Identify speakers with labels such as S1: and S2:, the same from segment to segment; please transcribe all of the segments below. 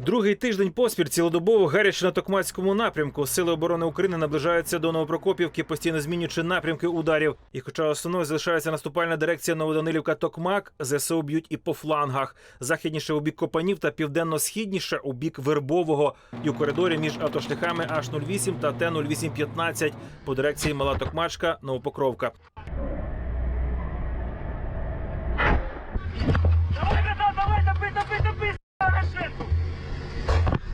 S1: Другий тиждень поспіль цілодобово гаряче на Токмацькому напрямку. Сили оборони України наближаються до Новопрокопівки, постійно змінюючи напрямки ударів. І хоча основною залишається наступальна дирекція Новоданилівка Токмак, ЗСУ б'ють і по флангах. Західніше у бік Копанів та південно-східніше у бік Вербового. І у коридорі між автошляхами H08 та Т-0815 по дирекції Мала Токмачка Новопокровка.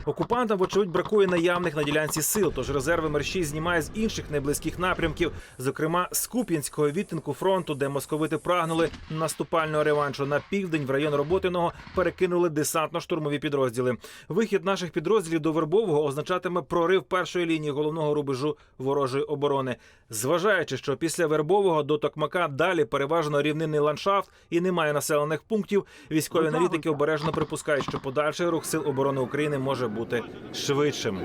S1: Окупантам, вочевидь, бракує наявних на ділянці сил, тож резерви мерщій знімає з інших найблизьких напрямків, зокрема з Куп'янського відтинку фронту, де московити прагнули наступального реваншу на південь в район Роботиного перекинули десантно-штурмові підрозділи. Вихід наших підрозділів до Вербового означатиме прорив першої лінії головного рубежу ворожої оборони. Зважаючи, що після Вербового до Токмака далі переважно рівнинний ландшафт і немає населених пунктів, військові аналітики обережно припускають, що подальший рух сил оборони України може бути швидшим.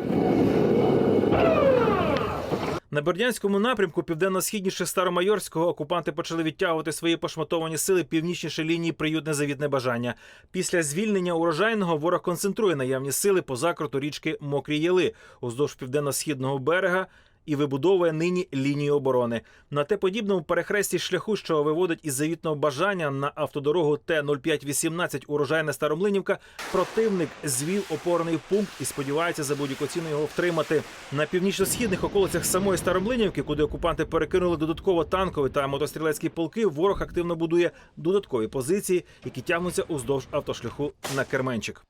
S1: На Бердянському напрямку, південно-східніше Старомайорського, окупанти почали відтягувати свої пошматовані сили північніше лінії приютне завітне бажання. Після звільнення урожайного ворог концентрує наявні сили по закруту річки Мокрі Яли уздовж південно-східного берега. І вибудовує нині лінію оборони на те подібному перехресті шляху, що виводить із завітного бажання на автодорогу Т-0518 урожайна Старомлинівка. Противник звів опорний пункт і сподівається за будь-яку ціну його втримати. На північно-східних околицях самої Старомлинівки, куди окупанти перекинули додатково танкові та мотострілецькі полки, ворог активно будує додаткові позиції, які тягнуться уздовж автошляху на Керменчик.